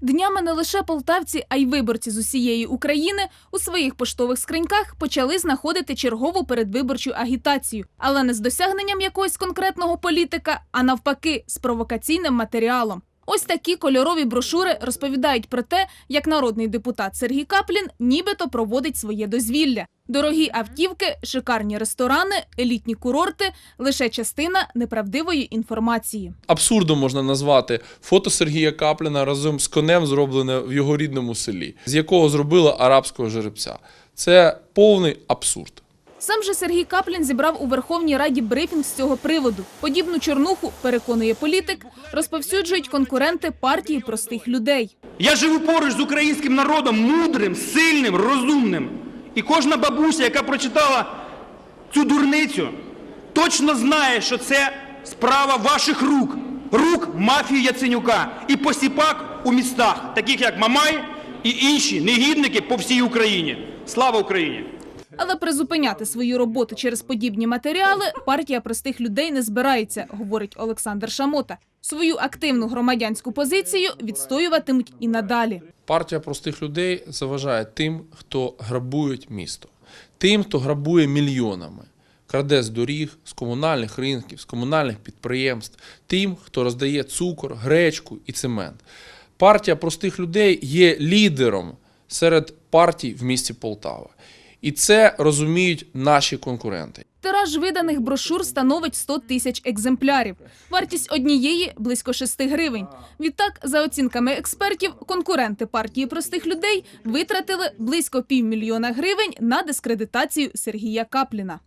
Днями не лише полтавці, а й виборці з усієї України у своїх поштових скриньках почали знаходити чергову передвиборчу агітацію, але не з досягненням якогось конкретного політика, а навпаки, з провокаційним матеріалом. Ось такі кольорові брошури розповідають про те, як народний депутат Сергій Каплін нібито проводить своє дозвілля. Дорогі автівки, шикарні ресторани, елітні курорти лише частина неправдивої інформації. Абсурдом можна назвати фото Сергія Капліна разом з конем, зроблене в його рідному селі, з якого зробили арабського жеребця. Це повний абсурд. Сам же Сергій Каплін зібрав у Верховній Раді брифінг з цього приводу. Подібну чорнуху, переконує політик, розповсюджують конкуренти партії простих людей. Я живу поруч з українським народом мудрим, сильним, розумним. І кожна бабуся, яка прочитала цю дурницю, точно знає, що це справа ваших рук, рук мафії Яценюка і посіпак у містах, таких як Мамай і інші негідники по всій Україні. Слава Україні! Але призупиняти свою роботу через подібні матеріали партія простих людей не збирається, говорить Олександр Шамота. Свою активну громадянську позицію відстоюватимуть і надалі. Партія простих людей заважає тим, хто грабують місто, тим, хто грабує мільйонами, краде з доріг, з комунальних ринків, з комунальних підприємств, тим, хто роздає цукор, гречку і цемент. Партія простих людей є лідером серед партій в місті Полтава. І це розуміють наші конкуренти. Тираж виданих брошур становить 100 тисяч екземплярів. Вартість однієї близько 6 гривень. Відтак, за оцінками експертів, конкуренти партії простих людей витратили близько півмільйона гривень на дискредитацію Сергія Капліна.